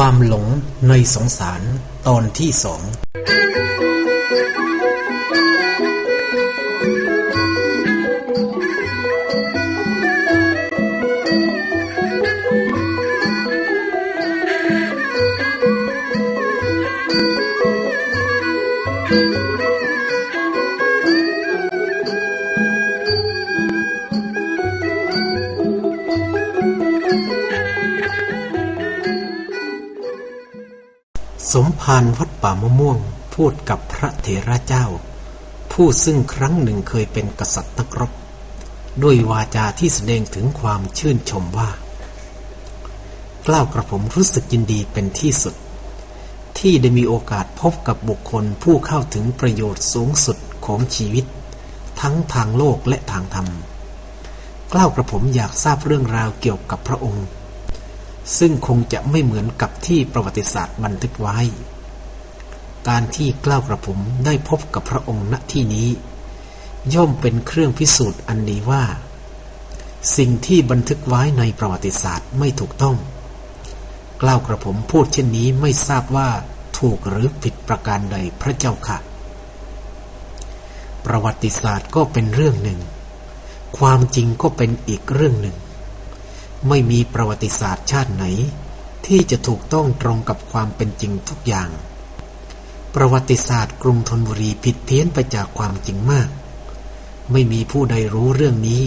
ความหลงในสงสารตอนที่สอง สมภารวัดป่ามะม่วงพูดกับพระเถระเจ้า ผู้ซึ่งครั้งหนึ่งเคยเป็นกษัตริย์นักรบ ด้วยวาจาที่แสดงถึงความชื่นชมว่า กล้าวกระผมรู้สึกยินดีเป็นที่สุด ที่ได้มีโอกาสพบกับบุคคลผู้เข้าถึงประโยชน์สูงสุดของชีวิต ทั้งทางโลกและทางธรรมกล้าวกระผมอยากทราบเรื่องราวเกี่ยวกับพระองค์ ซึ่งคงจะไม่เหมือนกับที่ประวัติศาสตร์บันทึกไว้ การที่กล้าวกระผมได้พบกับพระองค์ณที่นี้ ย่อมเป็นเครื่องพิสูจน์อันดีว่า สิ่งที่บันทึกไว้ในประวัติศาสตร์ไม่ถูกต้อง กล้าวกระผมพูดเช่นนี้ไม่ทราบว่าถูกหรือผิดประการใดพระเจ้าค่ะ ประวัติศาสตร์ก็เป็นเรื่องหนึ่ง ความจริงก็เป็นอีกเรื่องหนึ่ง ไม่มีประวัติศาสตร์ชาติไหน ที่จะถูกต้องตรงกับความเป็นจริงทุกอย่าง ประวัติศาสตร์กรุงธนบุรีผิดเพี้ยนไปจากความจริงมาก ไม่มีผู้ใดรู้เรื่องนี้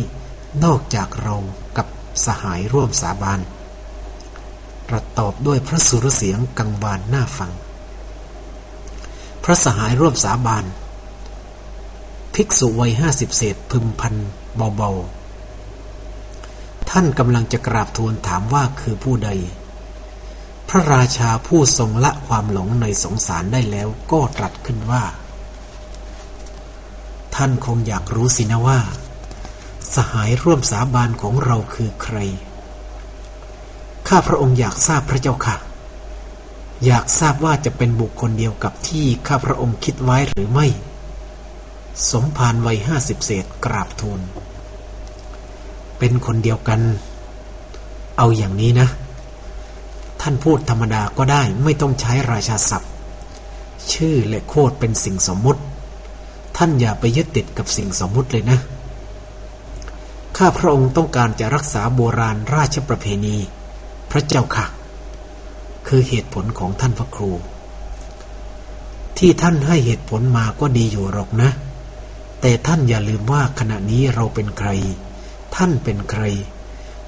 นอกจากเรากับสหายร่วมสาบานตรัสตอบด้วยพระสุรเสียงกังวานหน่าฟัง พระสหายร่วมสาบานภิกษุวัยห้าสิบเศษพึมพันเบาๆ ท่านกำลังจะกราบทูลถามว่าคือผู้ใด พระราชาผู้ทรงละความหลงในสงสารได้แล้วก็ตรัสขึ้นว่า ท่านคงอยากรู้สินะว่า สหายร่วมสาบานของเราคือใคร ข้าพระองค์อยากทราบพระเจ้าค่ะ อยากทราบว่าจะเป็นบุคคลเดียวกับที่ข้าพระองค์คิดไว้หรือไม่ สมภารวัยห้าสิบเศษกราบทูล เป็นคนเดียวกัน เอาอย่างนี้นะ ท่านพูดธรรมดาก็ได้ไม่ต้องใช้ราชาศัพท์ ชื่อและโคดเป็นสิ่งสมมุติ ท่านอย่าไปยึดติดกับสิ่งสมมุติเลยนะ ข้าพระองค์ต้องการจะรักษาโบราณราชประเพณี พระเจ้าค่ะ คือเหตุผลของท่านพระครู ที่ท่านให้เหตุผลมาก็ดีอยู่หรอกนะ แต่ท่านอย่าลืมว่าขณะนี้เราเป็นใคร ท่านเป็นใคร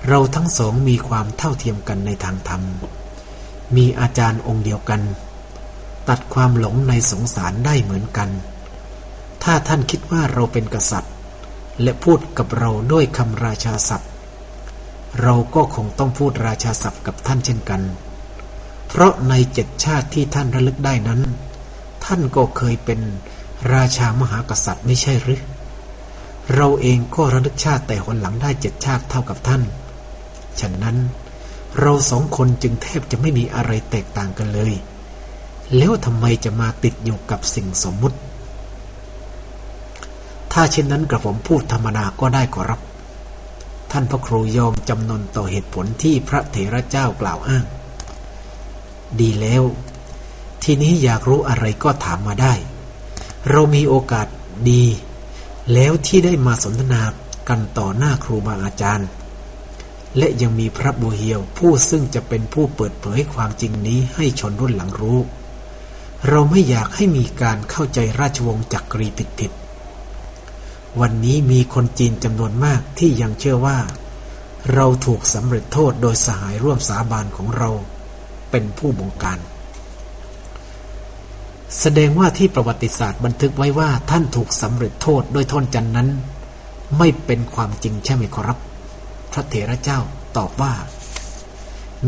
เราทั้งสองมีความเท่าเทียมกันในทางธรรม มีอาจารย์องค์เดียวกัน ตัดความหลงในสงสารได้เหมือนกัน ถ้าท่านคิดว่าเราเป็นกษัตริย์ และพูดกับเราด้วยคำราชาศัพท์ เราก็คงต้องพูดราชาศัพท์กับท่านเช่นกัน เพราะในเจ็ดชาติที่ท่านระลึกได้นั้น ท่านก็เคยเป็นราชามหากษัตริย์ไม่ใช่หรือเราเองก็ระลึกชาติแต่หนหลังได้เจ็ดชาติเท่ากับท่าน ฉะนั้น เราสองคนจึงแทบจะไม่มีอะไรแตกต่างกันเลย แล้วทำไมจะมาติดอยู่กับสิ่งสมมุติ ถ้าเช่นนั้นกระผมพูดธรรมดาก็ได้ขอรับ ท่านพระครูยอมจำนนต่อเหตุผลที่พระเถระเจ้ากล่าวอ้าง ดีแล้ว ทีนี้อยากรู้อะไรก็ถามมาได้ เรามีโอกาสดี แล้วที่ได้มาสนทนากันต่อหน้าครูบาอาจารย์ และยังมีพระบัวเหียวผู้ซึ่งจะเป็นผู้เปิดเผยความจริงนี้ให้ชนรุ่นหลังรู้ เราไม่อยากให้มีการเข้าใจราชวงศ์จักรีผิดๆ วันนี้มีคนจีนจำนวนมากที่ยังเชื่อว่า เราถูกสำเร็จโทษโดยสหายร่วมสาบานของเรา เป็นผู้บงการ แสดงว่าที่ประวัติศาสตร์บันทึกไว้ว่าท่านถูกสำเร็จโทษด้วยท่อนจันนั้น ไม่เป็นความจริงใช่ไหมครับ พระเถระเจ้าตอบว่า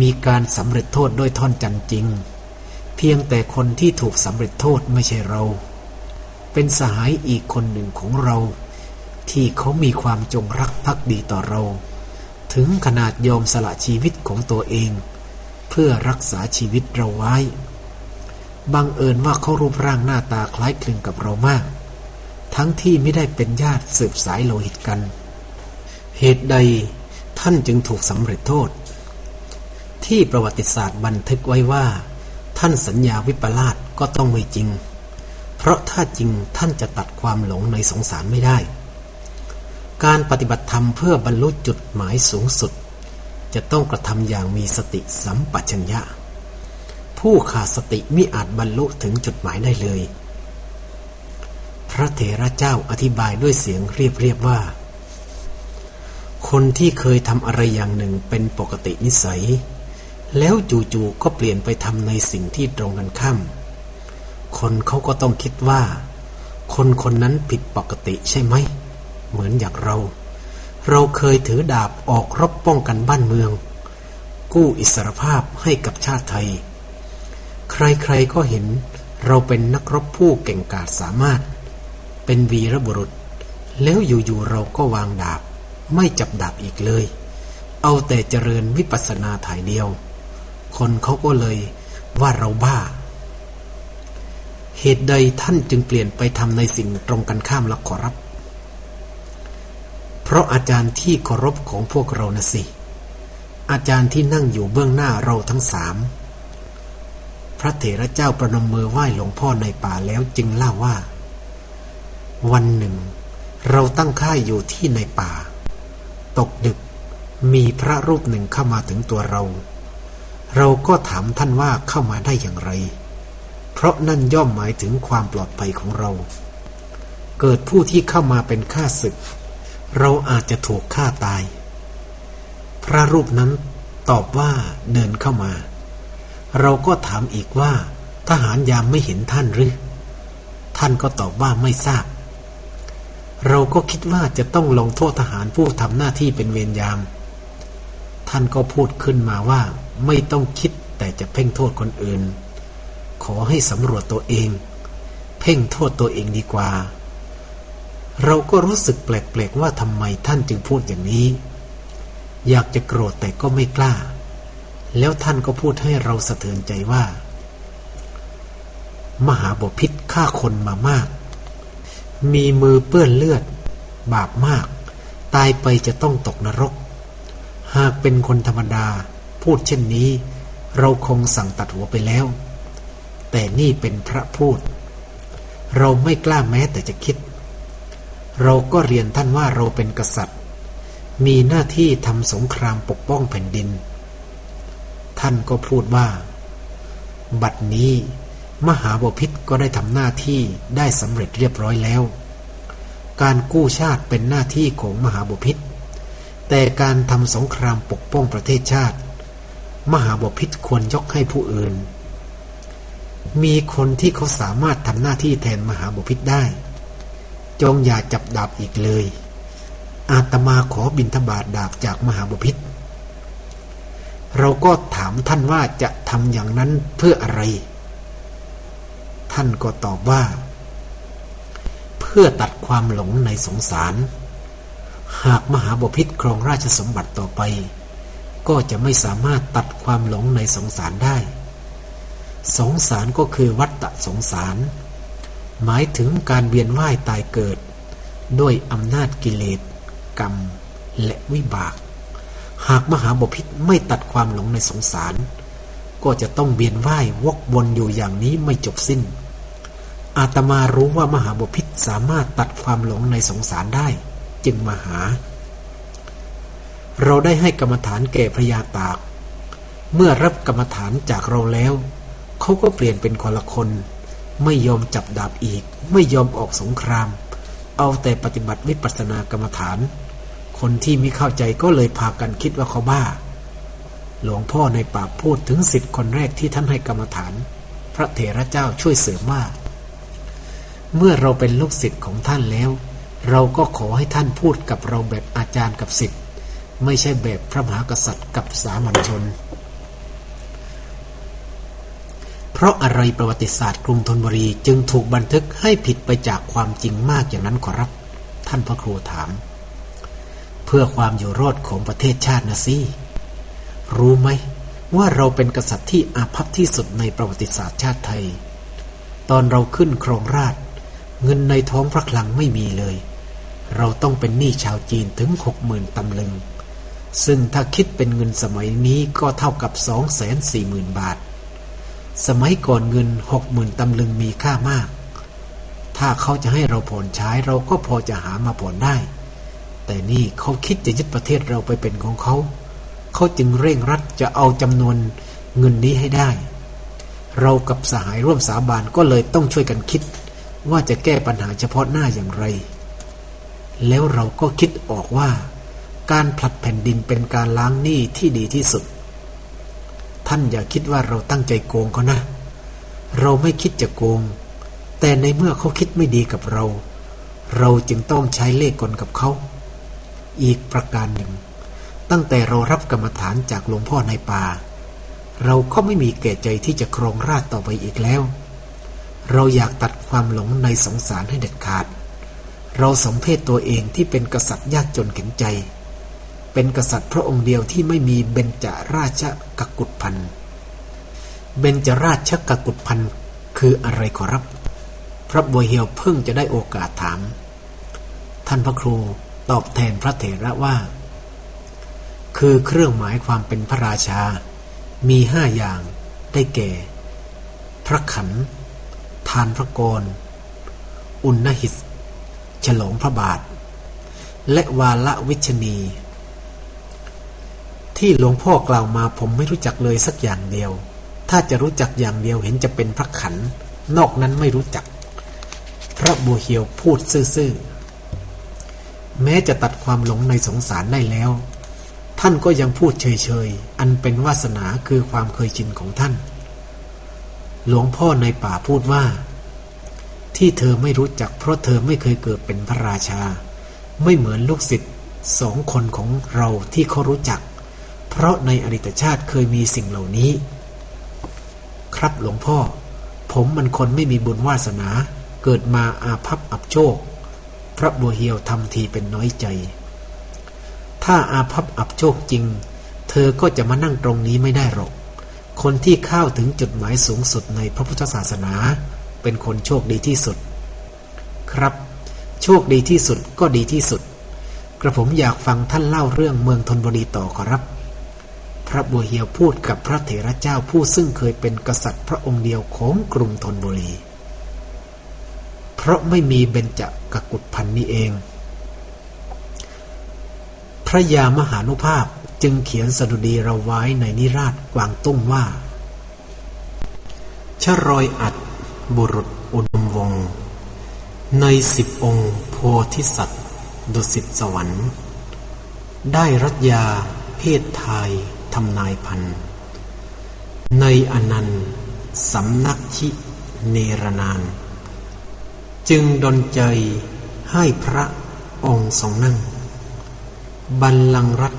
มีการสำเร็จโทษด้วยท่อนจันจริง เพียงแต่คนที่ถูกสำเร็จโทษไม่ใช่เรา เป็นสหายอีกคนหนึ่งของเรา ที่เขามีความจงรักภักดีต่อเรา ถึงขนาดยอมสละชีวิตของตัวเอง เพื่อรักษาชีวิตเราไว้บังเอิญว่าเขารูปร่างหน้าตาคล้ายคลึงกับเรามาก ทั้งที่ไม่ได้เป็นญาติสืบสายโลหิตกัน เหตุใด ท่านจึงถูกสำเร็จโทษ ที่ประวัติศาสตร์บันทึกไว้ว่า ท่านสัญญาวิปลาสก็ต้องไม่จริง เพราะถ้าจริงท่านจะตัดความหลงในสงสารไม่ได้ การปฏิบัติธรรมเพื่อบรรลุจุดหมายสูงสุด จะต้องกระทำอย่างมีสติสัมปชัญญะ ผู้ขาดสติมิอาจบรรลุถึงจุดหมายได้เลย พระเถระเจ้าอธิบายด้วยเสียงเรียบๆว่า คนที่เคยทำอะไรอย่างหนึ่งเป็นปกตินิสัย แล้วจู่ๆก็เปลี่ยนไปทำในสิ่งที่ตรงกันข้าม คนเขาก็ต้องคิดว่า คนคนนั้นผิดปกติใช่ไหม เหมือนอย่างเรา เราเคยถือดาบออกรบป้องกันบ้านเมือง กู้อิสรภาพให้กับชาติไทย ใครๆก็เห็นเราเป็นนักรบผู้เก่งกาจสามารถ เป็นวีรบุรุษ แล้วอยู่ๆเราก็วางดาบ ไม่จับดาบอีกเลย เอาแต่เจริญวิปัสสนาถ่ายเดียว คนเขาก็เลยว่าเราบ้า เหตุใดท่านจึงเปลี่ยนไปทำในสิ่งตรงกันข้ามละขอรับ เพราะอาจารย์ที่เคารพของพวกเรานะสิ อาจารย์ที่นั่งอยู่เบื้องหน้าเราทั้งสามพระเถระเจ้าประนมมือไหว้หลวงพ่อในป่าแล้วจึงเล่าว่า วันหนึ่ง เราตั้งค่ายอยู่ที่ในป่า ตกดึก มีพระรูปหนึ่งเข้ามาถึงตัวเรา เราก็ถามท่านว่าเข้ามาได้อย่างไร เพราะนั่นย่อมหมายถึงความปลอดภัยของเรา เกิดผู้ที่เข้ามาเป็นข้าศึก เราอาจจะถูกฆ่าตาย พระรูปนั้นตอบว่าเดินเข้ามา เราก็ถามอีกว่า ทหารยามไม่เห็นท่านหรือ ท่านก็ตอบว่าไม่ทราบ เราก็คิดว่าจะต้องลงโทษทหารผู้ทำหน้าที่เป็นเวรยาม ท่านก็พูดขึ้นมาว่าไม่ต้องคิดแต่จะเพ่งโทษคนอื่น ขอให้สำรวจตัวเอง เพ่งโทษตัวเองดีกว่า เราก็รู้สึกแปลกๆว่าทำไมท่านจึงพูดอย่างนี้ อยากจะโกรธแต่ก็ไม่กล้า แล้วท่านก็พูดให้เราสะเทือนใจว่า มหาบพิษฆ่าคนมามาก มีมือเปื้อนเลือด บาปมาก ตายไปจะต้องตกนรก หากเป็นคนธรรมดา พูดเช่นนี้ เราคงสั่งตัดหัวไปแล้ว แต่นี่เป็นพระพูด เราไม่กล้าแม้แต่จะคิด เราก็เรียนท่านว่าเราเป็นกษัตริย์ มีหน้าที่ทำสงครามปกป้องแผ่นดิน ท่านก็พูดว่า บัดนี้ มหาบพิษก็ได้ทำหน้าที่ได้สำเร็จเรียบร้อยแล้ว การกู้ชาติเป็นหน้าที่ของมหาบพิษ แต่การทำสงครามปกป้องประเทศชาติ มหาบพิษควรยกให้ผู้อื่น มีคนที่เขาสามารถทำหน้าที่แทนมหาบพิษได้ จงอย่าจับดาบอีกเลย อาตมาขอบินทบาทดาบจากมหาบพิษเราก็ถามท่านว่าจะทำอย่างนั้นเพื่ออะไร ท่านก็ตอบว่า เพื่อตัดความหลงในสงสาร หากมหาบพิษครองราชสมบัติต่อไป ก็จะไม่สามารถตัดความหลงในสงสารได้ สงสารก็คือวัฏฏะสงสาร หมายถึงการเวียนว่ายตายเกิด ด้วยอำนาจกิเลส กรรม และวิบาก หากมหาบพิษไม่ตัดความหลงในสงสารก็จะต้องเวียนว่าย วกวนอยู่อย่างนี้ไม่จบสิ้น อาตมารู้ว่ามหาบพิษสามารถตัดความหลงในสงสารได้ จึงมาหา เราได้ให้กรรมฐานแก่พระยาตาก เมื่อรับกรรมฐานจากเราแล้ว เขาก็เปลี่ยนเป็นคนละคน ไม่ยอมจับดาบอีก ไม่ยอมออกสงคราม เอาแต่ปฏิบัติวิปัสสนากรรมฐาน คนที่ไม่เข้าใจก็เลยพากันคิดว่าเขาบ้า หลวงพ่อในป่าพูดถึงสิทธิคนแรกที่ท่านให้กรรมฐาน พระเถระเจ้าช่วยเสริมว่า เมื่อเราเป็นลูกศิษย์ของท่านแล้ว เราก็ขอให้ท่านพูดกับเราแบบอาจารย์กับศิษย์ไม่ใช่แบบพระมหากษัตริย์กับสามัญชน เพราะอะไรประวัติศาสตร์กรุงธนบุรีจึงถูกบันทึกให้ผิดไปจากความจริงมากอย่างนั้นขอรับ ท่านพระครูถาม เพื่อความอยู่รอดของประเทศชาตินะสิรู้ไหมว่าเราเป็นกษัตริย์ที่อาภัพที่สุดในประวัติศาสตร์ชาติไทย ตอนเราขึ้นครองราช เงินในท้องพระคลังไม่มีเลย เราต้องเป็นหนี้ชาวจีนถึงหกหมื่นตำลึง ซึ่งถ้าคิดเป็นเงินสมัยนี้ก็เท่ากับสองแสนสี่หมื่นบาท สมัยก่อนเงินหกหมื่นตำลึงมีค่ามาก ถ้าเขาจะให้เราผ่อนใช้เราก็พอจะหามาผ่อนได้ แต่นี่เขาคิดจะยึดประเทศเราไปเป็นของเขา เขาจึงเร่งรัดจะเอาจำนวนเงินนี้ให้ได้ เรากับสหายร่วมสาบานก็เลยต้องช่วยกันคิด ว่าจะแก้ปัญหาเฉพาะหน้าอย่างไร แล้วเราก็คิดออกว่า การผลัดแผ่นดินเป็นการล้างหนี้ที่ดีที่สุด ท่านอย่าคิดว่าเราตั้งใจโกงเขานะ เราไม่คิดจะโกง แต่ในเมื่อเขาคิดไม่ดีกับเรา เราจึงต้องใช้เลขกลกับเขา อีกประการหนึ่ง ตั้งแต่เรารับกรรมฐานจากหลวงพ่อในป่า เราก็ไม่มีแก่ใจที่จะครองราชต่อไปอีกแล้ว เราอยากตัดความหลงในสงสารให้เด็ดขาด เราสมเพศตัวเองที่เป็นกษัตริย์ยากจนเข็นใจ เป็นกษัตริย์พระองค์เดียวที่ไม่มีเบญจราชกกุฏพันธ์เบญจราชกกุฏพันธ์คืออะไรขอรับ พระบัวเหียวเพิ่งจะได้โอกาสถาม ท่านพระครูตอบแทนพระเถระว่า คือเครื่องหมายความเป็นพระราชา มีห้าอย่างได้แก่ พระขัน ทานพระกร อุณหิตฉลองพระบาท และวาละวิชนี ที่หลวงพ่อกล่าวมาผมไม่รู้จักเลยสักอย่างเดียว ถ้าจะรู้จักอย่างเดียวเห็นจะเป็นพระขัน นอกนั้นไม่รู้จัก พระบัวเหียวพูดซื่อๆ แม้จะตัดความหลงในสงสารได้แล้ว ท่านก็ยังพูดเฉยๆ อันเป็นวาสนาคือความเคยชินของท่าน หลวงพ่อในป่าพูดว่า ที่เธอไม่รู้จักเพราะเธอไม่เคยเกิดเป็นพระราชา ไม่เหมือนลูกศิษย์สองคนของเราที่เขารู้จัก เพราะในอดีตชาติเคยมีสิ่งเหล่านี้ ครับหลวงพ่อ ผมมันคนไม่มีบุญวาสนา เกิดมาอาภัพอับโชค พระบัวเหียวทำทีเป็นน้อยใจ ถ้าอาภัพอับโชคจริง เธอก็จะมานั่งตรงนี้ไม่ได้หรอก คนที่เข้าถึงจุดหมายสูงสุดในพระพุทธศาสนา เป็นคนโชคดีที่สุด ครับ โชคดีที่สุดก็ดีที่สุด กระผมอยากฟังท่านเล่าเรื่องเมืองธนบุรีต่อขอรับ พระบัวเหียวพูดกับพระเถระเจ้าผู้ซึ่งเคยเป็นกษัตริย์พระองค์เดียวของกรุงธนบุรี เพราะไม่มีเบญจกกุฏพันนี้เอง พระยามหานุภาพ จึงเขียนสดุดีเราไว้ในนิราชกวางตุ้งว่าชรอยอัดบุรุษอุดมวง ในสิบองค์โพธิสัตว์ ดุสิตสวรรค์ ได้รัตยาเพศไทยทำนายพัน ในอนันต์สำนักชิเนรนาน จึงดนใจให้พระองค์ทรงนั่ง บัลลังรัต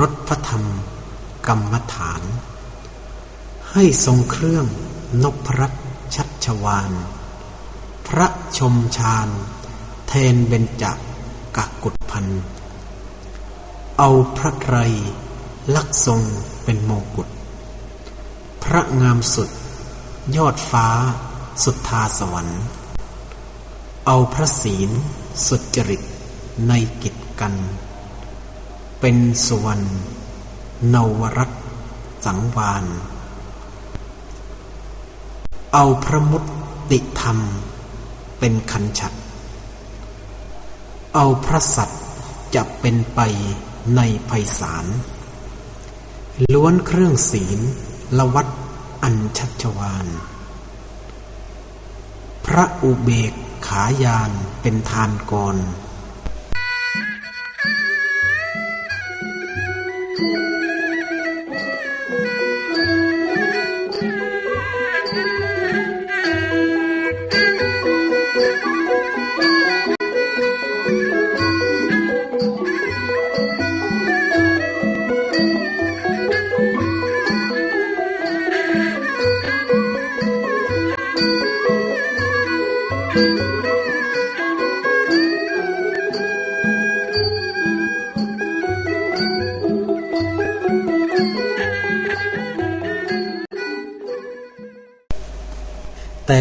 รถพระธรรม กรรมฐาน ให้ทรงเครื่องนพรัตชัชวาน พระชมชาญแทนเบญจกักกุฏพัน เอาพระไตรลักษณ์ทรงเป็นมงกุฎพระงามสุด ยอดฟ้า สุดทาสวรรค์ เอาพระศีล สุจริตในกิจกัน เป็นสุวรรณนวรัตสังวานเอาพระมุตติธรรม เป็นขันฉัดเอาพระสัตว์จะเป็นไปในไพศาลล้วนเครื่องศีลละวัดอันชัชวาน พระอุเบกขายานเป็นทานกร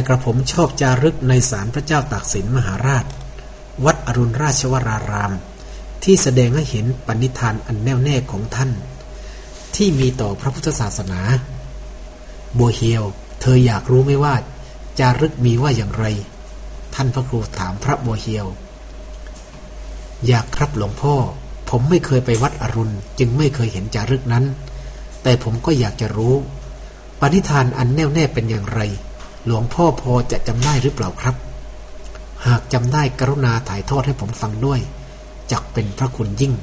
กระผมชอบจารึกในศาลพระเจ้าตากสินมหาราช วัดอรุณราชวราราม ที่แสดงให้เห็นปณิธานอันแน่วแน่ของท่าน ที่มีต่อพระพุทธศาสนาบัวเฮียวเธออยากรู้ไหมว่า จารึกมีว่าอย่างไร ท่านพระครูถามพระบัวเฮียว อยากครับหลวงพ่อ ผมไม่เคยไปวัดอรุณ จึงไม่เคยเห็นจารึกนั้น แต่ผมก็อยากจะรู้ ปณิธานอันแน่วแน่เป็นอย่างไร หลวงพ่อพอจะจำได้หรือเปล่าครับ หากจำได้กรุณาถ่ายทอดให้ผมฟังด้วย จักเป็นพระคุณยิ่ง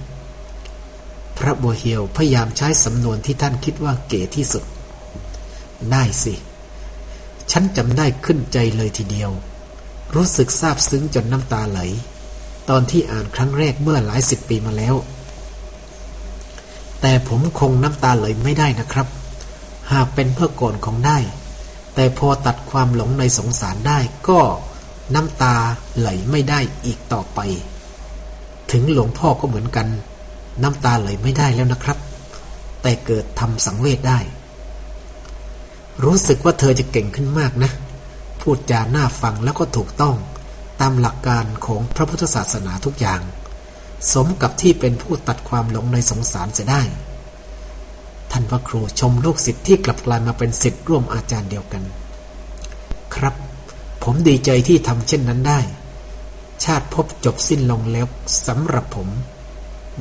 พระบัวเฮียวพยายามใช้สำนวนที่ท่านคิดว่าเก๋ที่สุด ได้สิ ฉันจำได้ขึ้นใจเลยทีเดียว รู้สึกซาบซึ้งจนน้ำตาไหล ตอนที่อ่านครั้งแรกเมื่อหลายสิบปีมาแล้ว แต่ผมคงน้ำตาไหลไม่ได้นะครับ หากเป็นเพื่อก่อนของได้ แต่พอตัดความหลงในสงสารได้ก็น้ำตาไหลไม่ได้อีกต่อไป ถึงหลวงพ่อก็เหมือนกัน น้ำตาไหลไม่ได้แล้วนะครับ แต่เกิดทำสังเวชได้ รู้สึกว่าเธอจะเก่งขึ้นมากนะ พูดจาหน้าฟังแล้วก็ถูกต้อง ตามหลักการของพระพุทธศาสนาทุกอย่าง สมกับที่เป็นผู้ตัดความหลงในสงสารจะได้ ท่านพระครูชมลูกศิษย์ที่กลับกลายมาเป็นศิษย์ร่วมอาจารย์เดียวกัน ครับ ผมดีใจที่ทำเช่นนั้นได้ ชาติพบจบสิ้นลงแล้วสำหรับผม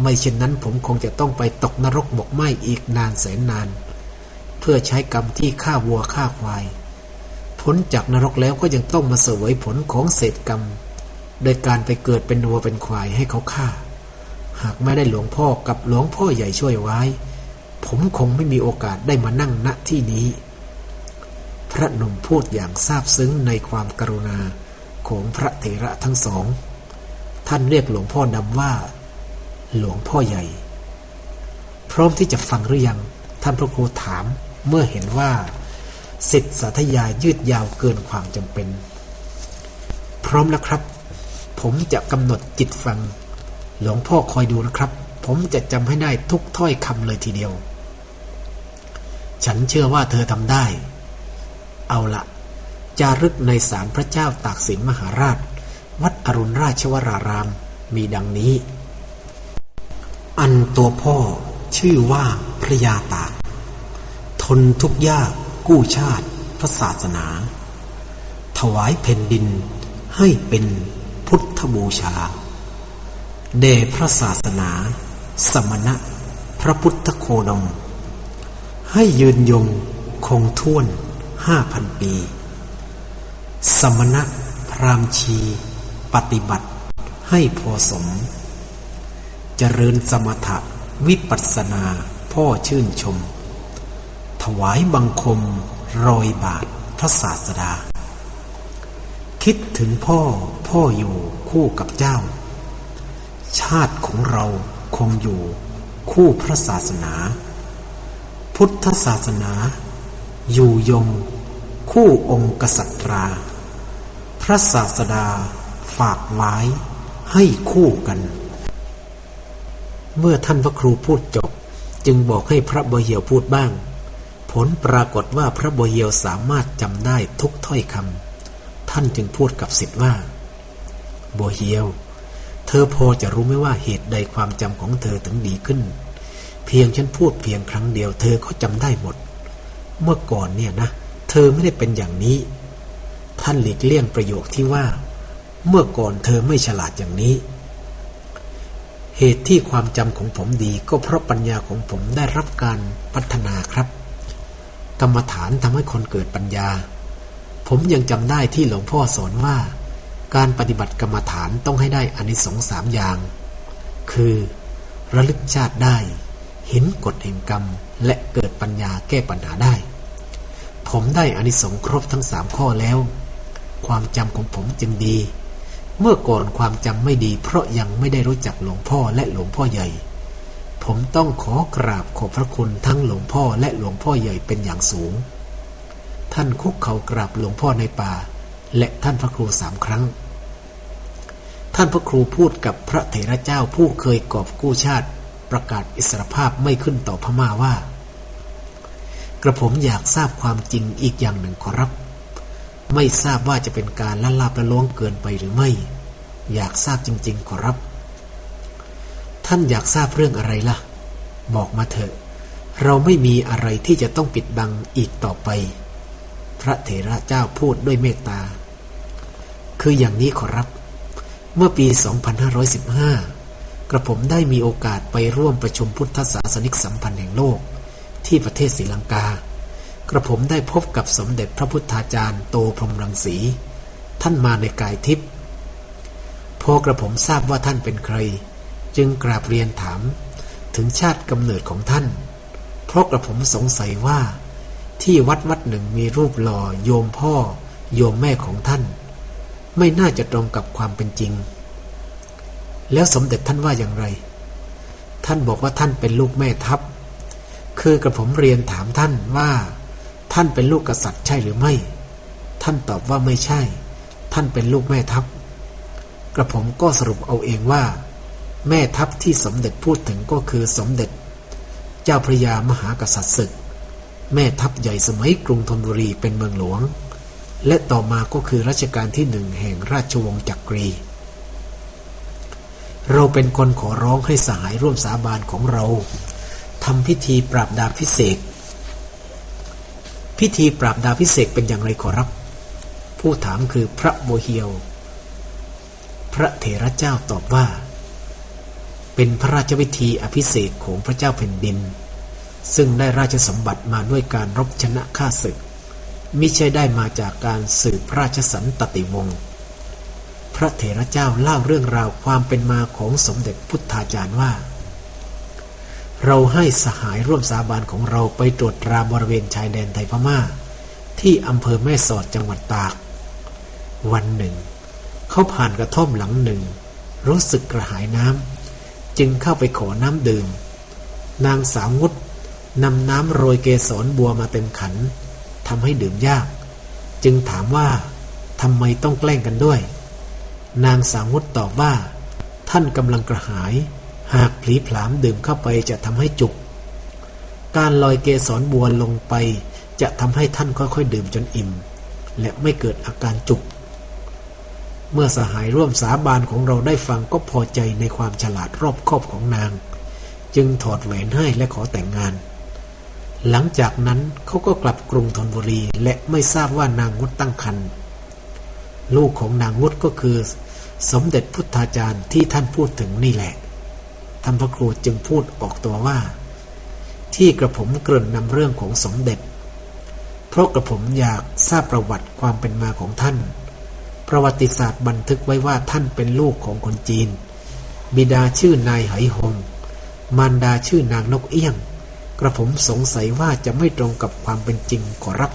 ไม่เช่นนั้นผมคงจะต้องไปตกนรกบกไหมอีกนานแสนนาน เพื่อใช้กรรมที่ฆ่าวัวฆ่าควาย พ้นจากนรกแล้วก็ยังต้องมาเสวยผลของเศษกรรม โดยการไปเกิดเป็นวัวเป็นควายให้เขาฆ่า หากไม่ได้หลวงพ่อกับหลวงพ่อใหญ่ช่วยไว้ ผมคงไม่มีโอกาสได้มานั่งณที่นี้ พระนุ่มพูดอย่างซาบซึ้งในความกรุณาของพระเถระทั้งสอง ท่านเรียกหลวงพ่อดำว่า หลวงพ่อใหญ่ พร้อมที่จะฟังหรือยัง ท่านพระครูถามเมื่อเห็นว่า สิทธิสาธยายยืดยาวเกินความจำเป็น พร้อมแล้วครับ ผมจะกำหนดจิตฟัง หลวงพ่อคอยดูนะครับ ผมจะจำให้ได้ทุกถ้อยคำเลยทีเดียว ฉันเชื่อว่าเธอทำได้ เอาละจารึกในศาลพระเจ้าตากสินมหาราช วัดอรุณราชวรารามมีดังนี้ อันตัวพ่อชื่อว่าพระยาตาก ทนทุกข์ยากกู้ชาติพระศาสนา ถวายแผ่นดินให้เป็นพุทธบูชาเดพระศาสนา สมณะ พระพุทธโคดม ให้ยืนยงคงท่วนห้าพันปี สมณะพรามชี ปฏิบัติให้พอสม เจริญสมถะวิปัสสนาพ่อชื่นชม ถวายบังคมรอยบาทพระศาสดา คิดถึงพ่อพ่ออยู่คู่กับเจ้า ชาติของเรา คงอยู่คู่พระศาสนา พุทธศาสนา อยู่ยง คู่องค์กษัตรา พระศาสดาฝากไว้ให้คู่กัน เมื่อท่านพระครูพูดจบ จึงบอกให้พระบเหียวพูดบ้าง ผลปรากฏว่าพระบเหียวสามารถจำได้ทุกถ้อยคำท่านจึงพูดกับสิทธิ์ว่าบเหียว เธอพอจะรู้ไหมว่าเหตุใดความจำของเธอถึงดีขึ้น เพียงฉันพูดเพียงครั้งเดียว เธอก็จำได้หมด เมื่อก่อนเนี่ยนะ เธอไม่ได้เป็นอย่างนี้ ท่านหลีกเลี่ยงประโยคที่ว่า เมื่อก่อนเธอไม่ฉลาดอย่างนี้ เหตุที่ความจำของผมดีก็เพราะปัญญาของผมได้รับการพัฒนาครับ กรรมฐานทำให้คนเกิดปัญญา ผมยังจำได้ที่หลวงพ่อสอนว่า การปฏิบัติกรรมฐานต้องให้ได้อานิสงส์สามอย่าง คือ ระลึกชาติได้ เห็นกฎแห่งกรรม และเกิดปัญญาแก้ปัญหาได้ ผมได้อานิสงส์ครบทั้งสามข้อแล้ว ความจำของผมจึงดี เมื่อก่อนความจำไม่ดี เพราะยังไม่ได้รู้จักหลวงพ่อและหลวงพ่อใหญ่ ผมต้องขอกราบขอบพระคุณทั้งหลวงพ่อและหลวงพ่อใหญ่เป็นอย่างสูง ท่านคุกเข่ากราบหลวงพ่อในป่า และท่านพระครูสามครั้ง ท่านพระครูพูดกับพระเถระเจ้าผู้เคยกอบกู้ชาติ ประกาศอิสรภาพไม่ขึ้นต่อพม่าว่า กระผมอยากทราบความจริงอีกอย่างหนึ่งขอรับ ไม่ทราบว่าจะเป็นการละลาบละล้วงเกินไปหรือไม่ อยากทราบจริง ๆ ขอรับ ท่านอยากทราบเรื่องอะไรล่ะ บอกมาเถอะ เราไม่มีอะไรที่จะต้องปิดบังอีกต่อไป พระเถระเจ้าพูดด้วยเมตตา คืออย่างนี้ขอรับ เมื่อปี 2515 กระผมได้มีโอกาสไปร่วมประชุมพุทธศาสนิกสัมพันธ์แห่งโลก ที่ประเทศศรีลังกา กระผมได้พบกับสมเด็จพระพุทธาจารย์โตพรมรังสี ท่านมาในกายทิพย์พอกระผมทราบว่าท่านเป็นใคร จึงกราบเรียนถามถึงชาติกำเนิดของท่าน เพราะกระผมสงสัยว่า ที่วัดวัดหนึ่งมีรูปหล่อโยมพ่อ โยมแม่ของท่าน ไม่น่าจะตรงกับความเป็นจริง แล้วสมเด็จท่านว่าอย่างไร ท่านบอกว่าท่านเป็นลูกแม่ทัพ คือกระผมเรียนถามท่านว่า ท่านเป็นลูกกษัตริย์ใช่หรือไม่ ท่านตอบว่าไม่ใช่ ท่านเป็นลูกแม่ทัพ กระผมก็สรุปเอาเองว่า แม่ทัพที่สมเด็จพูดถึงก็คือสมเด็จ เจ้าพระยามหากษัตริย์ศึก แม่ทัพใหญ่สมัยกรุงธนบุรีเป็นเมืองหลวง และต่อมาก็คือรัชกาลที่หนึ่งแห่งราชวงศ์จักรี เราเป็นคนขอร้องให้สหายร่วมสาบานของเราทำพิธีปราบดาพิเศษ พิธีปราบดาพิเศษเป็นอย่างไรขอรับ ผู้ถามคือพระโมเฮียว พระเถระเจ้าตอบว่า เป็นพระราชวิธีอภิเษกของพระเจ้าแผ่นดิน ซึ่งได้ราชสมบัติมาด้วยการรบชนะข้าศึก มิใช่ได้มาจากการสืบราชสันตติวงศ์พระเถระเจ้าเล่าเรื่องราวความเป็นมาของสมเด็จพุทธาจารย์ว่า เราให้สหายร่วมสาบานของเราไปตรวจตราบริเวณชายแดนไทยพม่า ที่อำเภอแม่สอดจังหวัดตาก วันหนึ่ง เขาผ่านกระท่อมหลังหนึ่ง รู้สึกกระหายน้ำจึงเข้าไปขอน้ำดื่ม นางสาวงุดนำน้ำโรยเกสรบัวมาเต็มขัน ทำให้ดื่มยาก จึงถามว่าทำไมต้องแกล้งกันด้วย นางสาวงดตอบว่า ท่านกำลังกระหาย หากผลีผลามดื่มเข้าไปจะทำให้จุก การลอยเกสรบัวลงไป จะทำให้ท่านค่อยๆ ดื่มจนอิ่ม และไม่เกิดอาการจุก เมื่อสหายร่วมสาบานของเราได้ฟังก็พอใจในความฉลาดรอบคอบของนาง จึงถอดแหวนให้และขอแต่งงาน หลังจากนั้นเขาก็กลับกรุงธนบุรีและไม่ทราบว่านางงดตั้งครรภ์ลูกของนางงดก็คือ สมเด็จพุทธาจารย์ที่ท่านพูดถึงนี่แหละท่านพระครูจึงพูดออกตัวว่า ที่กระผมเกริ่นนำเรื่องของสมเด็จ เพราะกระผมอยากทราบประวัติความเป็นมาของท่าน ประวัติศาสตร์บันทึกไว้ว่าท่านเป็นลูกของคนจีน บิดาชื่อนายไหหง มารดาชื่อนางนกเอี้ยง กระผมสงสัยว่าจะไม่ตรงกับความเป็นจริงขอรับ